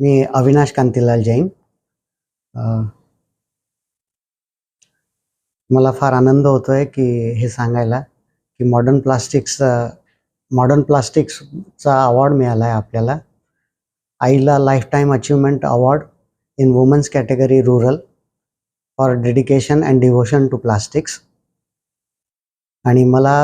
मी अविनाश कांतीलाल जैन. मला फार आनंद होतो आहे की हे सांगायला की मॉडर्न प्लास्टिक्स मॉडर्न प्लास्टिक्सचा अवॉर्ड मिळाला आहे आपल्याला. आईला lifetime achievement achievement award in women's category rural for dedication and devotion to plastics आणि मला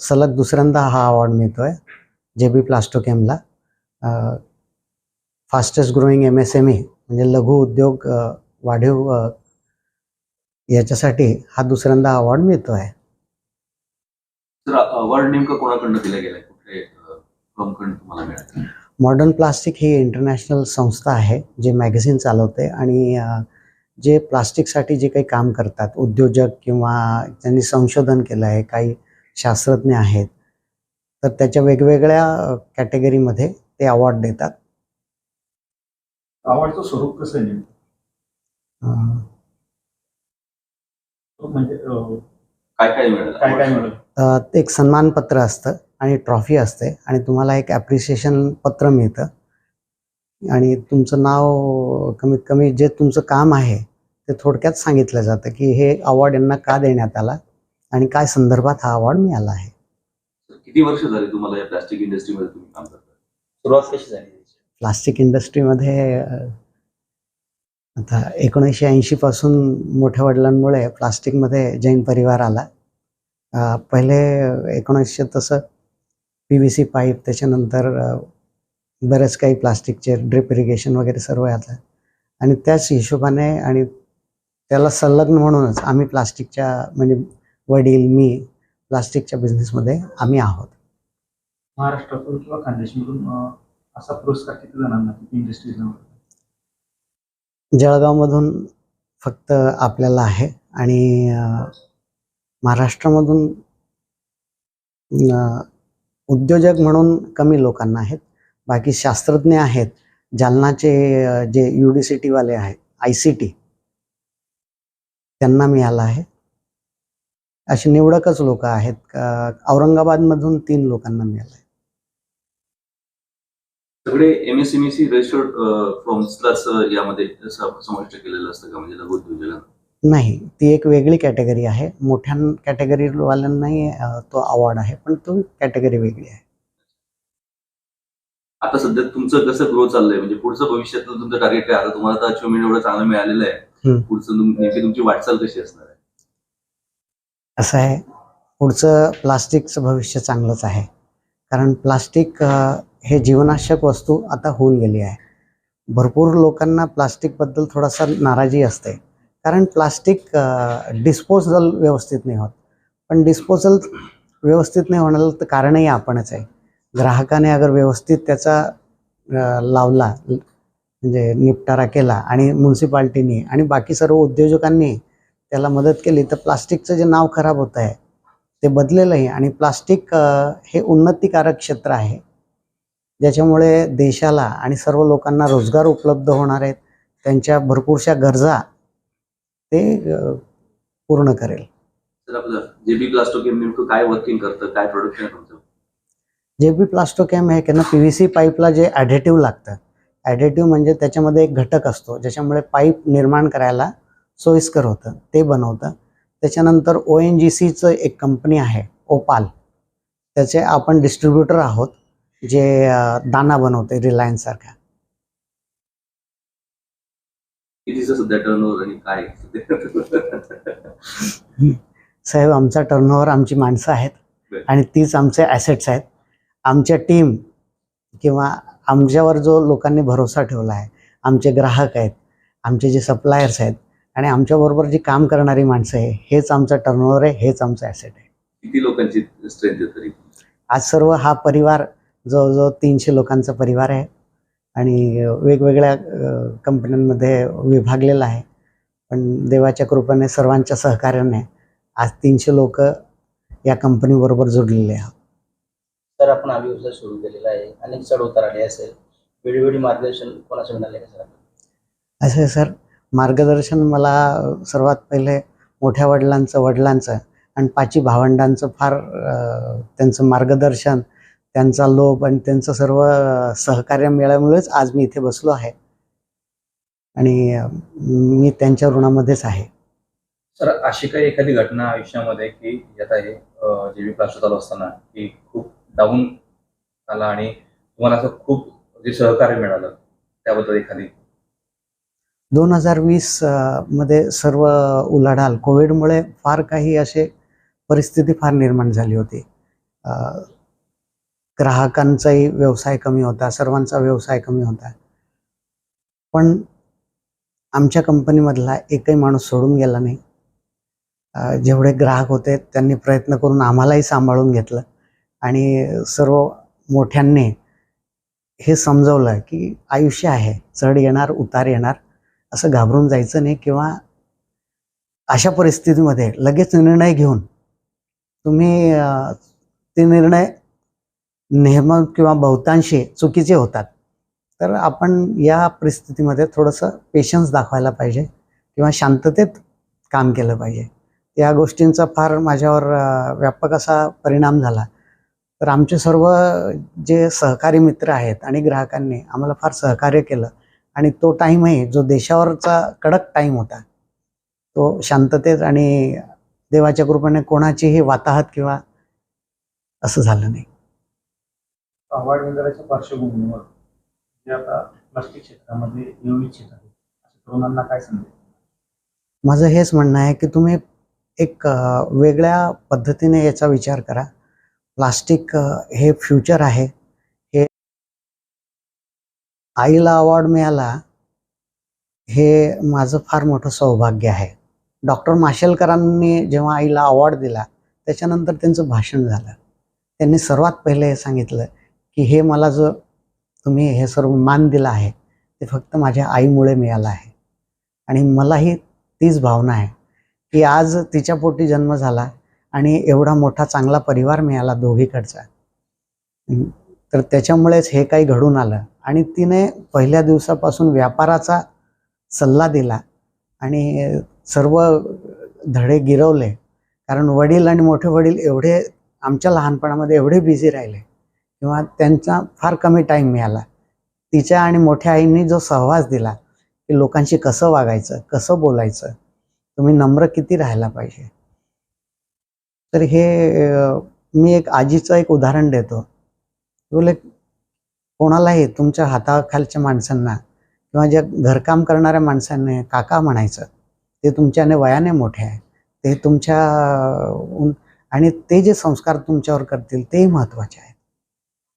सलग दुसऱ्यांदा हा अवॉर्ड मिळतो आहे J B प्लास्टोकेमला. Fastest growing M S M E म्हणजे लघु उद्योग वाढीव याच्यासाठी हा दुसऱ्यांदा अवॉर्ड मिळतो आहे तर अवॉर्ड नेमकं कोणाकडनं दिला गेलाय? कुठे फर्मकडून तुम्हाला मिळालं? मॉडर्न प्लास्टिक ही इंटरनॅशनल संस्था आहे जे मॅगझिन चालवते आणि जे प्लास्टिकसाठी जे काही काम करतात उद्योजक किंवा त्यांनी संशोधन केलं आहे काही शास्त्रज्ञ आहेत तर त्याच्या वेगवेगळ्या कॅटेगरीमध्ये ते अवॉर्ड देतात. आवडतं स्वरूप कसं आहे नेमकं? म्हणजे काय काय मिळालं? काय काय मिळेल? अ, ते एक सन्मानपत्र असतं आणि ट्रॉफी असते आणि तुम्हाला एक ॲप्रिसिएशन पत्र मिळतं. आणि तुमचं नाव कमीत कमी जे तुमचं काम आहे ते थोडक्यात सांगितलं जातं की हे अवॉर्ड यांना का देण्यात आला आणि काय संदर्भात हा अवॉर्ड मिळाला आहे. किती वर्ष झाली तुम्हाला या प्लास्टिक इंडस्ट्रीमध्ये तुम्ही काम करता? सुरुवात कशी झाली? प्लास्टिक इंडस्ट्रीमध्ये आता एकोणीसशे ऐंशीपासून मोठ्या वडिलांमुळे प्लास्टिकमध्ये जैन परिवार आला. पहिले एकोणीसशे तसं पी व्ही सी पाईप त्याच्यानंतर बरेच काही प्लास्टिकचे ड्रिप इरिगेशन वगैरे सर्व आता आणि त्याच हिशोबाने आणि त्याला संलग्न म्हणूनच आम्ही प्लास्टिकच्या म्हणजे वडील मी प्लास्टिकच्या बिझनेसमध्ये आम्ही आहोत. महाराष्ट्रातून किंवा खानदेशमधून असा पुरस्कार किती जणांना इंडस्ट्रीजला जळगावमधून फक्त आपल्याला आहे आणि महाराष्ट्रामधून उद्योजक म्हणून कमी लोकांना आहेत. बाकी शास्त्रज्ञ आहेत. जालनाचे जे यू डी सी टीवाले आहेत आय सी टी त्यांना मिळाला आहे. अशी निवडकच लोक आहेत. औरंगाबादमधून तीन लोकांना मिळालं आहे. सगळे M S M C registered फर्म्सलाच यामध्ये समाविष्ट केलेलं असतं का? म्हणजे लघु उद्योजकांना? नाही ती एक वेगळी कॅटेगरी आहे. मोठ्या कॅटेगरीवाल्यांनाही अ, तो अवॉर्ड आहे पण तो कॅटेगरी वेगळी आहे. आता सध्या तुमचं कसं ग्रो चाललंय? म्हणजे पुढचं भविष्यातलं तुमचं टार्गेट काय? आता तुम्हाला तर अचिव्हमेंट एवढं चांगलं मिळालेलं आहे. पुढचं नेमकी तुमची वाटचाल कशी असणार आहे? असं आहे. पुढचं प्लास्टिकचं भविष्य चांगलंच आहे. कारण प्लास्टिक हे जीवनावश्यक वस्तू आता होऊन गेली आहे. भरपूर लोकांना प्लास्टिकबद्दल थोडासा नाराजी असते. कारण प्लास्टिक डिस्पोजल व्यवस्थित नाही होत. पण डिस्पोजल व्यवस्थित नाही होण्याला तर कारणही आपणच आहे. ग्राहकाने अगर व्यवस्थित त्याचा लावला म्हणजे निपटारा केला आणि म्युन्सिपाल्टीनी आणि बाकी सर्व उद्योजकांनी त्याला मदत केली तर प्लास्टिकचं जे नाव खराब होत आहे ते बदलेलंही आणि प्लास्टिक हे उन्नतीकारक क्षेत्र आहे. ज्याच्यामुळे देशाला आणि सर्व लोकांना रोजगार उपलब्ध होणार आहेत त्यांच्या भरपूरशा गरजा ते पूर्ण करेल. जे बी प्लास्टोकेम नेमकं काय वर्किंग करतं? काय प्रोडक्शन आहे तुमचं? जे बी प्लास्टोकॅम आहे की ना पी व्ही सी पाईपला जे ॲडेटिव्ह लागतं ॲडेटिव्ह म्हणजे त्याच्यामध्ये एक घटक असतो ज्याच्यामुळे पाईप निर्माण करायला सोयीस्कर होतं ते बनवतं. त्याच्यानंतर ओ एन जी सीचं एक कंपनी आहे ओपाल. त्याचे आपण डिस्ट्रीब्युटर आहोत. जे दाना बनवते आणि काय? साहेब आमचा टर्नओव्हर आमची माणसं आहेत. आणि तीच आमचे ॲसेट्स आहेत. आमच्या टीम किंवा आमच्यावर जो लोकांनी भरोसा ठेवला आहे आमचे ग्राहक आहेत आमचे जे सप्लायर्स आहेत आणि आमच्याबरोबर जी काम करणारी माणसं आहे हेच आमचं टर्नओव्हर आहे हेच आमचं ॲसेट आहे. किती लोकांची स्ट्रेंथ आहे तरी? आज सर्व हा परिवार जवळजवळ तीनशे लोकांचा परिवार आहे आणि वेगवेगळ्या कंपन्यांमध्ये विभागलेला आहे. पण देवाच्या कृपेने सर्वांच्या सहकार्याने आज तीनशे लोक या कंपनीबरोबर जोडलेले आहोत. तर आपण हा व्यवसाय सुरू केलेला आहे. अनेक चढ उतार आले असेल. वेळोवेळी मार्गदर्शन कोणाचं मिळाले का सर? असं आहे सर मार्गदर्शन मला सर्वात पहिले मोठ्या वडिलांचं वडिलांचं आणि पाची भावंडांचं फार त्यांचं मार्गदर्शन त्यांचा लोभ आणि त्यांचं सर्व सहकार्य मिळाल्यामुळेच आज मी इथे बसलो आहे. आणि मी त्यांच्या ऋणामध्येच आहे. सर अशी काही एखादी घटना आयुष्यामध्ये की आता हे जे बी प्लास्टर चालू असताना की खूप डाऊन आला आणि तुम्हाला असं खूप जे सहकार्य मिळालं त्याबद्दल एखादी? दोन हजार वीसमध्ये सर्व उलाढाल कोविडमुळे फार काही असे परिस्थिती फार निर्माण झाली होती. ग्राहकांचाही व्यवसाय कमी होता सर्वांचा व्यवसाय कमी होता. पण आमच्या कंपनीमधला एकही माणूस सोडून गेला नाही. जेवढे ग्राहक होते त्यांनी प्रयत्न करून आम्हालाही सांभाळून घेतलं आणि सर्व मोठ्यांनी हे समजवलं की आयुष्य आहे चढ येणार उतार येणार असं घाबरून जायचं नाही किंवा अशा परिस्थितीमध्ये लगेच निर्णय घेऊन तुम्ही ते निर्णय नेहम किंवा बहुतांशी चुकीचे होतात. तर आपण या परिस्थितीमध्ये थोडंसं पेशन्स दाखवायला पाहिजे किंवा शांततेत काम केलं पाहिजे. या गोष्टींचा फार माझ्यावर व्यापक असा परिणाम झाला. तर आमचे सर्व जे सहकारी मित्र आहेत आणि ग्राहकांनी आम्हाला फार सहकार्य केलं आणि तो टाईमही जो देशावरचा कडक टाईम होता तो शांततेत आणि देवाच्या कृपेने कोणाचीही वाताहत किंवा असं झालं नाही. अवॉर्ड मिळाल्याच्या पार्श्वभूमीवर जे आता प्लास्टिक क्षेत्रामध्ये येऊ इच्छित आहे अशा तरुणांना काय सांगेल माझं हेच म्हणणं आहे की तुम्ही एक वेगळ्या पद्धतीने याचा विचार करा. प्लास्टिक हे फ्युचर आहे. हे आईला अवॉर्ड मिळाला हे माझं फार मोठं सौभाग्य आहे. डॉक्टर माशेलकरांनी जेव्हा आईला अवॉर्ड दिला त्याच्यानंतर त्यांचं भाषण झालं. त्यांनी सर्वात पहिले हे सांगितलं की हे मला जो तुम्ही हे सर्व मान दिला आहे ते फक्त माझ्या आईमुळे मिळालं आहे. आणि मलाही तीच भावना आहे की आज तिच्या पोटी जन्म झाला आणि एवढा मोठा चांगला परिवार मिळाला दोघीकडचा. तर त्याच्यामुळेच हे काही घडून आलं आणि तिने पहिल्या दिवसापासून व्यापाराचा सल्ला दिला आणि सर्व धडे गिरवले. कारण वडील आणि मोठे वडील एवढे आमच्या लहानपणामध्ये एवढे बिझी राहिले. किंवा त्यांचा फार कमी टाईम मिळाला. तिच्या आणि मोठ्या आईंनी जो सहवास दिला की लोकांशी कसं वागायचं कसं बोलायचं तुम्ही नम्र किती राहायला पाहिजे. तर हे मी एक आजीचं एक उदाहरण देतो. बोले कोणालाही तुमच्या हाताखालच्या माणसांना किंवा ज्या घरकाम करणाऱ्या माणसांनी काका म्हणायचं ते तुमच्याने वयाने मोठे आहे ते तुमच्या आणि ते जे संस्कार तुमच्यावर करतील तेही महत्त्वाचे आहे.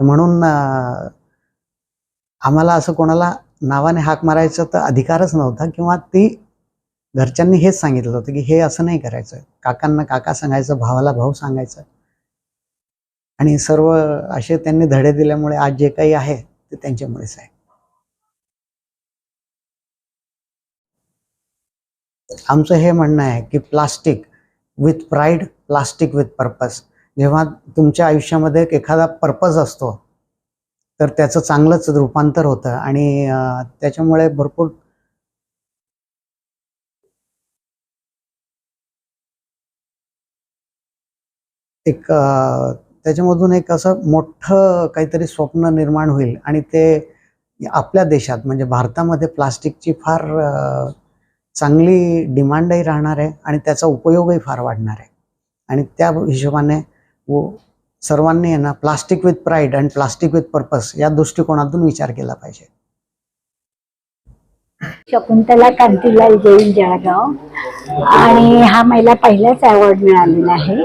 म्हणून आम्हाला असं कोणाला नावाने हाक मारायचा तर अधिकारच नव्हता किंवा ती घरच्यांनी हेच सांगितलं होतं की हे असं नाही करायचं. काकांना काका सांगायचं भावाला भाऊ सांगायचं. आणि सर्व असे त्यांनी धडे दिल्यामुळे आज जे काही आहे ते त्यांच्यामुळेच आहे. आमचं हे म्हणणं आहे की plastic with pride plastic with purpose जेव्हा तुमच्या आयुष्यामध्ये एक एखादा पर्पज असतो तर त्याचं चांगलंच रूपांतर होतं आणि त्याच्यामुळे भरपूर एक त्याच्यामधून एक असं मोठं काहीतरी स्वप्न निर्माण होईल आणि ते आपल्या देशात म्हणजे भारतामध्ये प्लास्टिकची फार चांगली डिमांडही राहणार आहे आणि त्याचा उपयोगही फार वाढणार आहे. आणि त्या हिशोबाने व सर्वांनी आहे ना plastic with pride and plastic with purpose या दृष्टिकोनातून विचार केला पाहिजे. शकुंतला कांतीलाल जैन जळगाव. आणि हा मला पहिलाच अवॉर्ड मिळालेला आहे.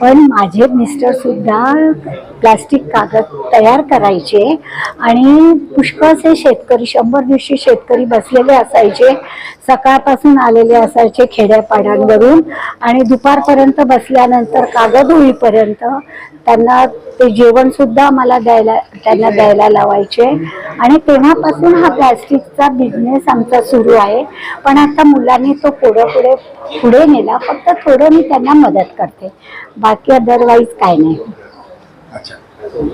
पण माझे मिस्टर सुद्धा प्लास्टिक कागद तयार करायचे आणि पुष्कळसे शेतकरी शंभर दीडशे शेतकरी बसलेले असायचे. सकाळपासून आलेले असायचे खेड्यापाड्यांवरून आणि दुपारपर्यंत बसल्यानंतर कागद होईपर्यंत त्यांना ते जेवण सुद्धा मला द्यायला त्यांना द्यायला लावायचे. आणि तेव्हापासून हा प्लॅस्टिकचा बिझनेस आमचा सुरू आहे. पण आता मुलांनी तो पुढे पुढे पुढे नेला. फक्त थोडं मी त्यांना मदत करते. बाकी अदरवाईज काय नाही. अच्छा.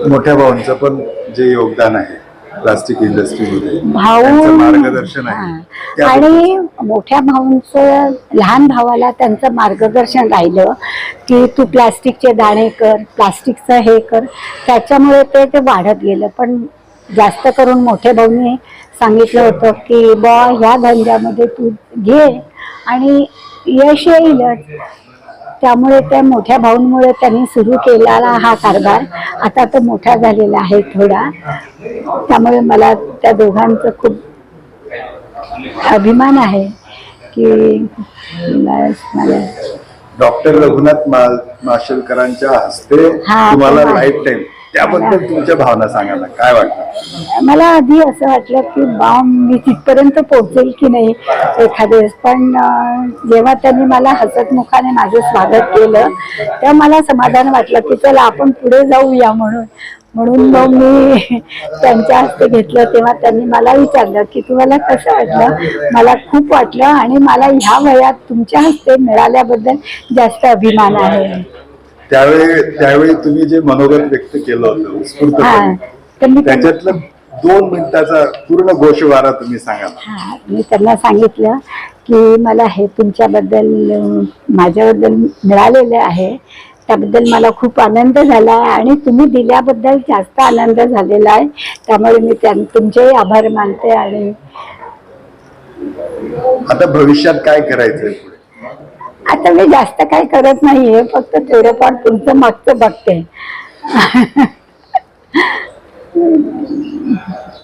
मोठ्या भावांचं पण जे योगदान आहे प्लास्टिक इंडस्ट्रीमध्ये भाऊ मार्गदर्शन आहे. आणि मोठ्या भाऊंचं लहान भावाला त्यांचं मार्गदर्शन राहिलं की तू प्लास्टिकचे दाणे कर प्लास्टिकचं हे कर. त्याच्यामुळे ते ते वाढत गेलं. पण जास्त करून मोठ्या भाऊने सांगितलं होतं की बा ह्या धंद्यामध्ये तू घे आणि यश येईलच. त्यामुळे त्या मोठ्या भाऊंमुळे त्यांनी सुरू केलेला हा कारभार आता तो मोठा झालेला आहे थोडा. त्यामुळे मला त्या दोघांचं खूप अभिमान आहे की मला डॉक्टर रघुनाथ माशेलकरांच्या हस्ते हा, तुम्हाला लाईफ टाईम त्याबद्दल तुमच्या भावना सांगा ना. काय वाटतं? मला आधी असं वाटलं की बा मी तिथपर्यंत पोहोचेल की नाही एखाद्या वेळेस. पण अं, जेव्हा त्यांनी मला हसतमुखाने माझं स्वागत केलं तेव्हा मला समाधान वाटलं की चला आपण पुढे जाऊया म्हणून. म्हणून मग मी त्यांच्या हस्ते घेतलं. तेव्हा त्यांनी मला विचारलं की तुम्हाला कसं वाटलं? मला खूप वाटलं आणि मला ह्या वयात तुमच्या हस्ते मिळाल्याबद्दल जास्त अभिमान आहे. त्यावेळी त्यावेळी तुम्ही जे मनोगत व्यक्त केलं होतं उत्स्फूर्तपणे त्याच्यातलं दोन मिनिटाचा पूर्ण गोषवारा तुम्ही सांगा. हा मी त्यांना सांगितलं की मला हे तुमच्याबद्दल माझ्याबद्दल मिळालेलं आहे. त्याबद्दल मला खूप आनंद झाला आहे आणि तुम्ही दिल्याबद्दल जास्त आनंद झालेला आहे. त्यामुळे मी त्यां तुमचेही आभार मानते आणि आता भविष्यात काय करायचंय? पुढे आता मी जास्त काही करत नाहीये फक्त थोडंफार तुमचं मागचं बघते.